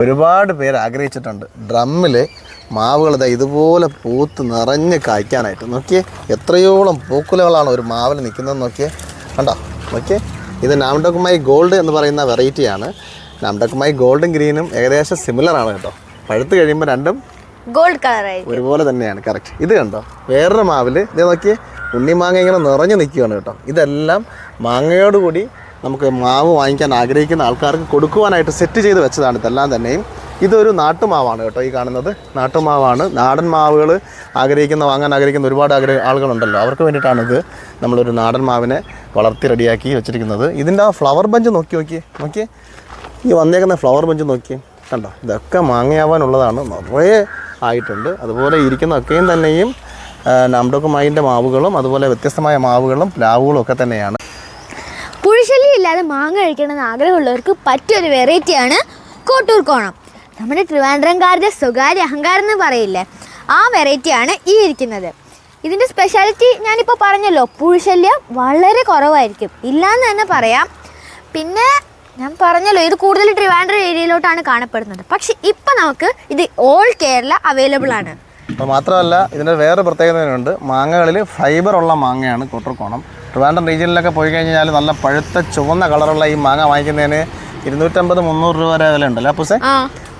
ഒരുപാട് പേര് ആഗ്രഹിച്ചിട്ടുണ്ട്. ഡ്രമ്മിൽ മാവുകൾ ഇതാ ഇതുപോലെ പൂത്ത് നിറഞ്ഞ് കായ്ക്കാനായിട്ട്. നോക്കിയേ എത്രയോളം പൂക്കുലകളാണ് ഒരു മാവിൽ നിൽക്കുന്നത് നോക്കിയേ. കണ്ടോ? നോക്കിയേ ഇത് നാംഡോക്കുമായി ഗോൾഡ് എന്ന് പറയുന്ന വെറൈറ്റിയാണ് നാംഡോക്കുമായി ഗോൾഡും ഗ്രീനും ഏകദേശം സിമിലർ ആണ് കേട്ടോ. പഴുത്ത് കഴിയുമ്പോൾ രണ്ടും ഗോൾഡ് കളറായി ഒരുപോലെ തന്നെയാണ് കറക്റ്റ് ഇത് കണ്ടോ? വേറൊരു മാവിൽ ഇത് നോക്കിയേ ഉണ്ണിമാങ്ങ ഇങ്ങനെ നിറഞ്ഞു നിൽക്കുകയാണ് കേട്ടോ. ഇതെല്ലാം മാങ്ങയോടുകൂടി നമുക്ക് മാവ് വാങ്ങിക്കാൻ ആഗ്രഹിക്കുന്ന ആൾക്കാർക്ക് കൊടുക്കുവാനായിട്ട് സെറ്റ് ചെയ്ത് വെച്ചതാണ് ഇതെല്ലാം തന്നെയും. ഇതൊരു നാട്ടുമാവാണ് കേട്ടോ ഈ കാണുന്നത്. നാട്ടുമാവാണ്. നാടൻ മാവുകൾ ആഗ്രഹിക്കുന്ന വാങ്ങാൻ ആഗ്രഹിക്കുന്ന ഒരുപാട് ആഗ്രഹ ആളുകളുണ്ടല്ലോ. അവർക്ക് വേണ്ടിയിട്ടാണിത് നമ്മളൊരു നാടൻ മാവിനെ വളർത്തി റെഡിയാക്കി വെച്ചിരിക്കുന്നത്. ഇതിന്റെ ആ ഫ്ലവർ ബഞ്ച് നോക്കി നോക്കി നോക്കി. ഈ വന്നേക്കുന്ന ഫ്ലവർ ബഞ്ച് നോക്കി. കണ്ടോ? ഇതൊക്കെ മാങ്ങയാവാനുള്ളതാണ്. നിറയെ ആയിട്ടുണ്ട്. അതുപോലെ ഇരിക്കുന്ന ഇരിക്കുന്നതൊക്കെയും തന്നെയും നാംഡോക്കുമായിന്റെ മാവുകളും അതുപോലെ വ്യത്യസ്തമായ മാവുകളും പ്ലാവുകളും ഒക്കെ തന്നെയാണ്. പുഴുശല്യം ഇല്ലാതെ മാങ്ങ കഴിക്കണമെന്ന് ആഗ്രഹമുള്ളവർക്ക് പറ്റിയൊരു വെറൈറ്റിയാണ് കോട്ടൂർ കോണം. നമ്മുടെ ട്രിവാൻഡ്രംകാരുടെ സ്വകാര്യ അഹങ്കാരം എന്ന് പറയില്ലേ? ആ വെറൈറ്റിയാണ് ഈ ഇരിക്കുന്നത്. ഇതിന്റെ സ്പെഷ്യാലിറ്റി ഞാനിപ്പോൾ പറഞ്ഞല്ലോ പുഴുശല്യം വളരെ കുറവായിരിക്കും. ഇല്ലയെന്ന് തന്നെ പറയാം. പിന്നെ ഞാൻ പറഞ്ഞല്ലോ ഇത് കൂടുതൽ ട്രിവാൻഡ്രം ഏരിയയിലോട്ടാണ് കാണപ്പെടുന്നത്. പക്ഷേ ഇപ്പം നമുക്ക് ഇത് ഓൾ കേരള അവൈലബിൾ ആണ്. അപ്പോൾ മാത്രമല്ല ഇതിന്റെ വേറെ പ്രത്യേകതയുണ്ട് മാങ്ങകളിൽ ഫൈബർ ഉള്ള മാങ്ങയാണ് കൊട്ടർക്കോണം ട്രിവാൻഡ്രം റീജിയനിലൊക്കെ പോയി കഴിഞ്ഞാൽ നല്ല പഴുത്ത ചുവന്ന കളറുള്ള ഈ മാങ്ങ വാങ്ങിക്കുന്നതിന് ഇരുന്നൂറ്റമ്പത് മുന്നൂറ് രൂപ വരെ വില ഉണ്ടല്ലോ അപ്പൂസേ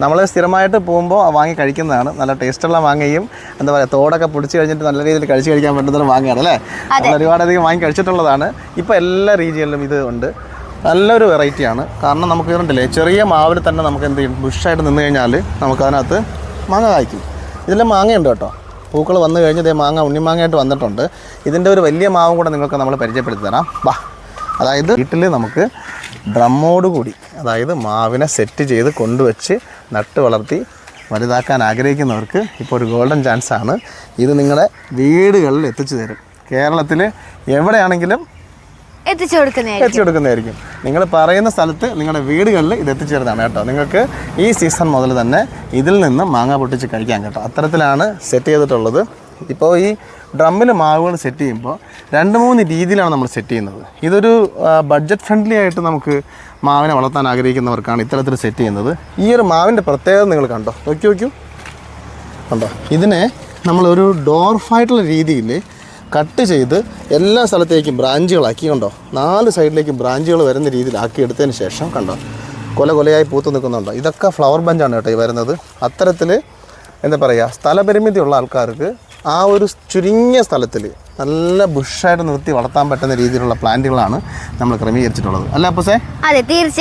നമ്മൾ സ്ഥിരമായിട്ട് പോകുമ്പോൾ വാങ്ങി കഴിക്കുന്നതാണ്. നല്ല ടേസ്റ്റുള്ള മാങ്ങയും എന്താ പറയുക തോടൊക്കെ പൊടിച്ച് കഴിഞ്ഞിട്ട് നല്ല രീതിയിൽ കഴിച്ച് കഴിക്കാൻ പറ്റുന്ന മാങ്ങയാണ് അല്ലേ? നമ്മൾ ഒരുപാടധികം വാങ്ങി കഴിച്ചിട്ടുള്ളതാണ്. ഇപ്പോൾ എല്ലാ റീജിയനിലും ഇത് ഉണ്ട്. നല്ലൊരു വെറൈറ്റിയാണ് കാരണം നമുക്ക് ഇതുണ്ടല്ലേ ചെറിയ മാവിൽ തന്നെ നമുക്ക് എന്ത് ചെയ്യും? ബുഷായിട്ട് നിന്ന് കഴിഞ്ഞാൽ നമുക്ക് അതിനകത്ത് മാങ്ങ കായ്ക്കും. ഇതിൽ മാങ്ങയുണ്ട് കേട്ടോ. പൂക്കൾ വന്നു കഴിഞ്ഞ് ഇതേ മാങ്ങ ഉണ്ണിമാങ്ങയായിട്ട് വന്നിട്ടുണ്ട്. ഇതിന്റെ ഒരു വലിയ മാവും കൂടെ നിങ്ങൾക്ക് നമ്മൾ പരിചയപ്പെടുത്തി തരാം. ബാ അതായത് വീട്ടിൽ നമുക്ക് ഡ്രമ്മോട് കൂടി അതായത് മാവിനെ സെറ്റ് ചെയ്ത് കൊണ്ടുവച്ച് നട്ട് വളർത്തി വലുതാക്കാൻ ആഗ്രഹിക്കുന്നവർക്ക് ഇപ്പോൾ ഒരു ഗോൾഡൻ ചാൻസാണ് ഇത് നിങ്ങളുടെ വീടുകളിൽ എത്തിച്ചു തരും. കേരളത്തിൽ എവിടെയാണെങ്കിലും എത്തിച്ചു കൊടുക്കുന്നതായിരിക്കും. നിങ്ങൾ പറയുന്ന സ്ഥലത്ത് നിങ്ങളുടെ വീടുകളിൽ ഇത് എത്തിച്ചേരുന്നതാണ് കേട്ടോ. നിങ്ങൾക്ക് ഈ സീസൺ മുതൽ തന്നെ ഇതിൽ നിന്ന് മാങ്ങ പൊട്ടിച്ച് കഴിക്കാൻ കേട്ടോ. അത്തരത്തിലാണ് സെറ്റ് ചെയ്തിട്ടുള്ളത്. ഇപ്പോൾ ഈ ഡ്രമ്മിൽ മാവുകൾ സെറ്റ് ചെയ്യുമ്പോൾ രണ്ട് മൂന്ന് രീതിയിലാണ് നമ്മൾ സെറ്റ് ചെയ്യുന്നത്. ഇതൊരു ബഡ്ജറ്റ് ഫ്രണ്ട്ലി ആയിട്ട് നമുക്ക് മാവിനെ വളർത്താൻ ആഗ്രഹിക്കുന്നവർക്കാണ് ഇത്തരത്തിൽ സെറ്റ് ചെയ്യുന്നത്. ഈ ഒരു മാവിന്റെ പ്രത്യേകത നിങ്ങൾ കണ്ടോ? നോക്കി നോക്കൂ. കണ്ടോ? ഇതിനെ നമ്മളൊരു ഡോർഫായിട്ടുള്ള രീതിയിൽ കട്ട് ചെയ്ത് എല്ലാ സ്ഥലത്തേക്കും ബ്രാഞ്ചുകളാക്കി കണ്ടോ? നാല് സൈഡിലേക്കും ബ്രാഞ്ചുകൾ വരുന്ന രീതിയിൽ ആക്കി എടുത്തതിന് ശേഷം കണ്ടോ? കൊല കൊലയായി പൂത്ത് നിൽക്കുന്നുണ്ടോ? ഇതൊക്കെ ഫ്ലവർ ബഞ്ചാണ് കേട്ടോ ഈ വരുന്നത്. അത്തരത്തിൽ എന്താ പറയുക സ്ഥലപരിമിതിയുള്ള ആൾക്കാർക്ക് ആ ഒരു ചുരുങ്ങിയ സ്ഥലത്തിൽ നല്ല ബുഷായിട്ട് നിർത്തി വളർത്താൻ പറ്റുന്ന രീതിയിലുള്ള പ്ലാന്റുകളാണ് നമ്മൾ ക്രമീകരിച്ചിട്ടുള്ളത്. അല്ല അപ്പസേ? അതെ തീർച്ചയായും.